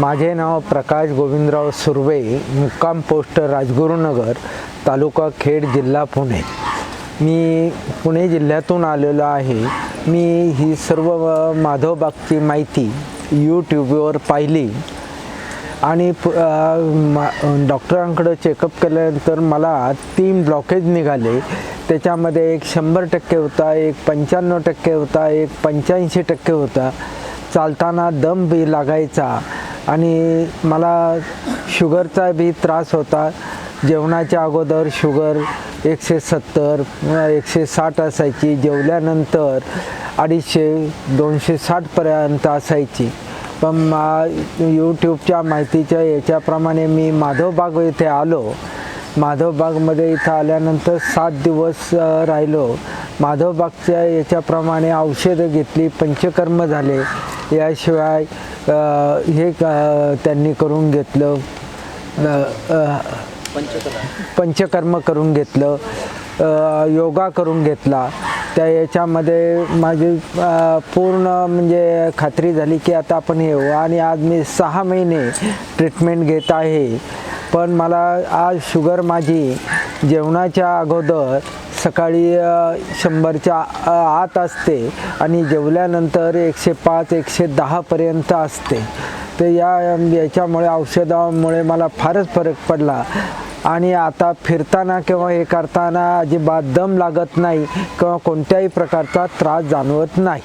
माझे नाव प्रकाश गोविंदराव सुर्वे मुक्काम पोस्ट राजगुरुनगर तालुका खेड जिल्हा पुणे. मी पुणे जिल्ह्यातून आलेलो आहे. मी ही सर्व माधवबागची माहिती यूट्यूबवर पाहिली. आणि प- डॉक्टरांकडं चेकअप केल्यानंतर मला तीन ब्लॉकेज निघाले. त्याच्यामध्ये एक शंभर टक्के होता एक पंच्याण्णव टक्के होता एक पंच्याऐंशी टक्के होता. चालताना दम बी लागायचा. आणि मला शुगरचा बी त्रास होता. जेवणाच्या अगोदर शुगर एकशे सत्तर एकशे साठ असायची. जेवल्यानंतर अडीचशे दोनशे साठपर्यंत असायची. पण मा यूट्यूबच्या माहितीच्या याच्याप्रमाणे मी माधवबाग इथे आलो. माधवबागमध्ये इथं आल्यानंतर सात दिवस राहिलो. माधवबागच्या याच्याप्रमाणे औषधं घेतली पंचकर्म झाले. याशिवाय हे त्यांनी करून घेतलं पंचकर्म करून घेतलं योगा करून घेतला. त्या याच्यामध्ये माझी पूर्ण म्हणजे खात्री झाली की आता आपण येऊ. आणि आज मी सहा महिने ट्रीटमेंट घेत आहे. पण मला आज शुगर माझी जेवणाच्या अगोदर सकाळी शंभरच्या आत असते आणि जेवल्यानंतर एकशे पाच एकशे दहापर्यंत असते. तर या याच्यामुळे औषधामुळे मला फारच फरक पडला. आणि आता फिरताना किंवा हे करताना अजिबात दम लागत नाही किंवा कोणत्याही प्रकारचा त्रास जाणवत नाही.